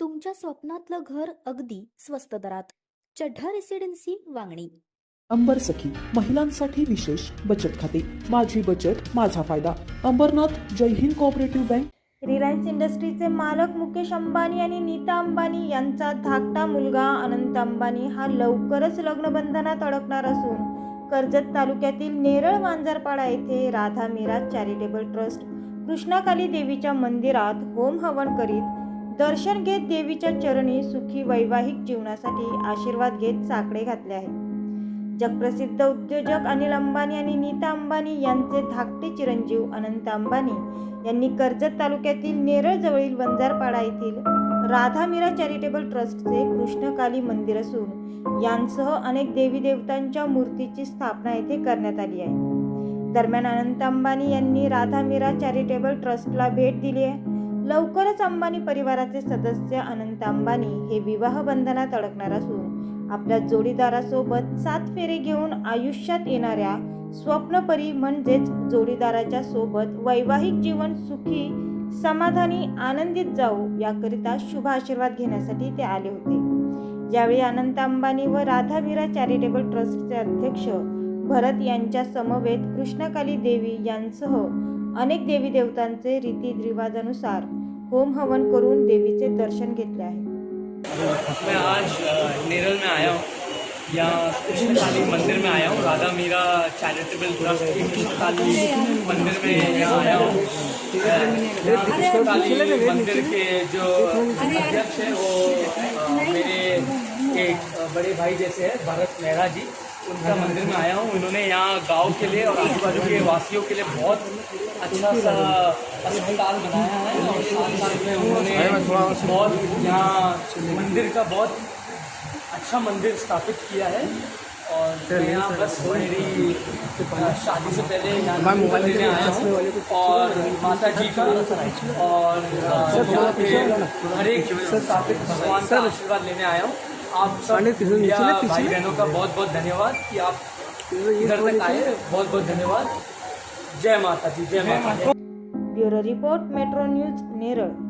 तुमच्या स्वप्नातलं घर अगदी स्वस्त दरात. चढ्ढा रेसिडेन्सी वांगणी. अंबर सखी महिलांसाठी विशेष बचत खाते. माझी बचत माझा फायदा. Ambernath Jai Hind cooperative bank Reliance इंडस्ट्रीचे मालक मुकेश अंबानी आणि नीता अंबानी यांचा धाकटा मुलगा अनंत अंबानी हा लवकरच लग्नबंधनात अडकणार असून कर्जत तालुक्यातील नेरळ मांजरपाडा येथे राधा मिराज चॅरिटेबल ट्रस्ट कृष्णाकाली देवीच्या मंदिरात होम हवन करीत दर्शन घेत देवीच्या चरणी सुखी वैवाहिक जीवनासाठी आशीर्वाद घेत साकडे घातले आहे जगप्रसिद्ध उद्योजक अनिल अंबानी आणि नीता अंबानी यांचे धाकटे चिरंजीव अनंत अंबानी यांनी कर्जत तालुक्यातील नेरळ जवळील वंजारपाडा येथील राधा मीरा चॅरिटेबल ट्रस्टचे कृष्णकाली मंदिर असून यांसह अनेक देवी देवतांच्या मूर्तीची स्थापना येथे करण्यात आली आहे. दरम्यान अनंत अंबानी यांनी राधा मीरा चॅरिटेबल ट्रस्टला भेट दिली आहे. लवकरच अंबानी परिवाराचे सदस्य अनंत अंबानी हे विवाह बंधनात अडकणार असून आपल्या जोडीदारासोबत सात फेरे घेऊन आयुष्यात येणाऱ्या स्वप्नपरी म्हणजेच जोडीदाराच्या सोबत वैवाहिक जीवन सुखी समाधानी आनंदित जाऊ याकरिता शुभ आशीर्वाद घेण्यासाठी ते आले होते. यावेळी अनंत अंबानी व राधा चॅरिटेबल ट्रस्टचे अध्यक्ष भरत यांच्या समवेत कृष्णकाली देवी यांसह अनेक देवी देवतांचे रीती रिवाजानुसार होम हवन करून देवीचे दर्शन घेतले आहे. मैं आज नेरल में आया हूँ या कृष्णकाली मंदिर में आया हूँ राधा मीरा चैरिटेबल ट्रस्ट के कृष्ण मंदिर में यहाँ आया हूँ। मंदिर के जो अध्यक्ष हैं वो मेरे एक बड़े भाई जैसे हैं, भरत मेहरा जी उनका मंदिर में आया हूँ, उन्होंने यहाँ गाँव के लिए और आजू बाजू के वासियों के लिए बहुत अच्छा सा अस्पताल बनाया है और साथ साथ में उन्होंने बहुत यहाँ मंदिर का बहुत अच्छा मंदिर स्थापित किया है। और मैं यहाँ बस मेरी शादी से पहले यहाँ मोबाइल लेने आया हूँ। और माता जी का और यहाँ पे हर एक भगवान का आशीर्वाद लेने आया हूँ। आप सब भाई बहनों का बहुत बहुत धन्यवाद कि आप इधर तक आए। बहुत बहुत धन्यवाद। जय माता दी जय माता। दी bureau report Metro News Neral.